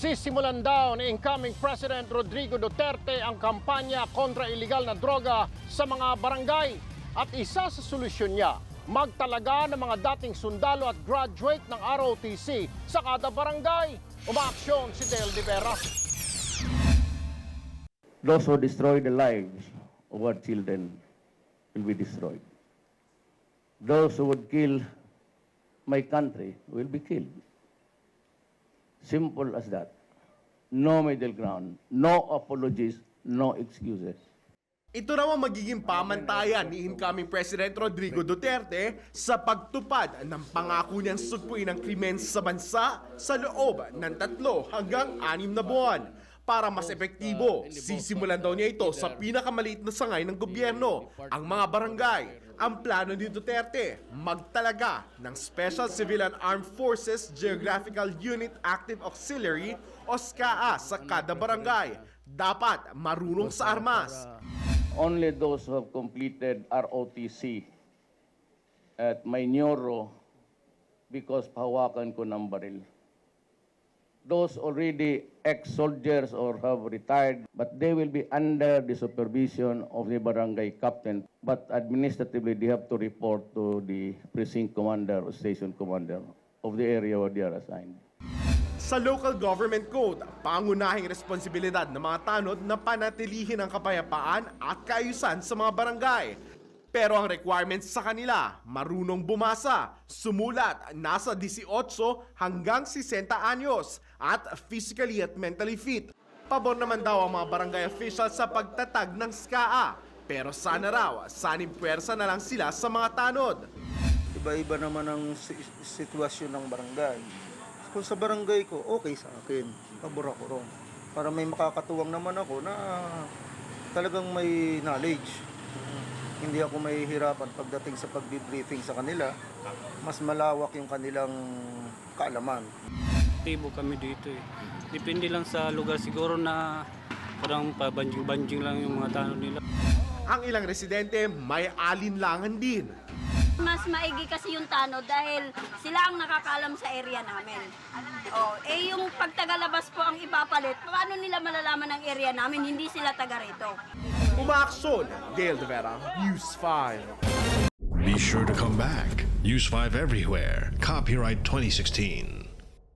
Sisimulan daw ni incoming President Rodrigo Duterte ang kampanya kontra iligal na droga sa mga barangay. At isa sa solusyon niya, magtalaga ng mga dating sundalo at graduate ng ROTC sa kada barangay. Umaaksyon si Del De Vera. Those who destroy the lives of our children will be destroyed. Those who would kill my country will be killed. Simple as that. No middle ground, no apologies, no excuses. Ito raw ang magiging pamantayan ni incoming President Rodrigo Duterte sa pagtupad ng pangako niyang sugpuin ang krimen sa bansa sa loob ng tatlo hanggang anim na buwan. Para mas epektibo, sisimulan daw niya ito sa pinakamaliit na sangay ng gobyerno, ang mga barangay. Ang plano ni Duterte, magtalaga ng Special Civilian Armed Forces Geographical Unit Active Auxiliary o SCAA sa kada barangay. Dapat marunong sa armas. Only those who have completed ROTC at may neuro because pahawakan ko ng baril. Those already ex-soldiers or have retired, but they will be under the supervision of the barangay captain. But administratively, they have to report to the precinct commander or station commander of the area where they are assigned. Sa local government code, pangunahing responsibilidad ng mga tanod na panatilihin ang kapayapaan at kaayusan sa mga barangay. Pero ang requirements sa kanila, marunong bumasa, sumulat, nasa 18 hanggang 60 anyos, at physically at mentally fit. Pabor naman daw ang mga barangay officials sa pagtatag ng SKA. Pero sana raw, sanim puwersa na lang sila sa mga tanod. Iba-iba naman ang si- sitwasyon ng barangay. Kung sa barangay ko, okay sa akin. Pabor ako ron. Para may makakatuwang naman ako na talagang may knowledge. Hindi ako may hirapan pagdating sa pag-briefing sa kanila. Mas malawak yung kanilang kaalaman. aktibo kami dito eh. Depende lang sa lugar siguro na parang pabanjing-banjing lang yung mga tanong nila. Ang ilang residente may alinlangan din. Mas maigi kasi yung tanod dahil sila ang nakakaalam sa area namin. Oh, yung pagtagalabas po ang ipapalit, paano nila malalaman ang area namin? Hindi sila taga rito. Umaaksyon, Dale De Vera, News 5. Be sure to come back. Use 5 everywhere. Copyright 2016.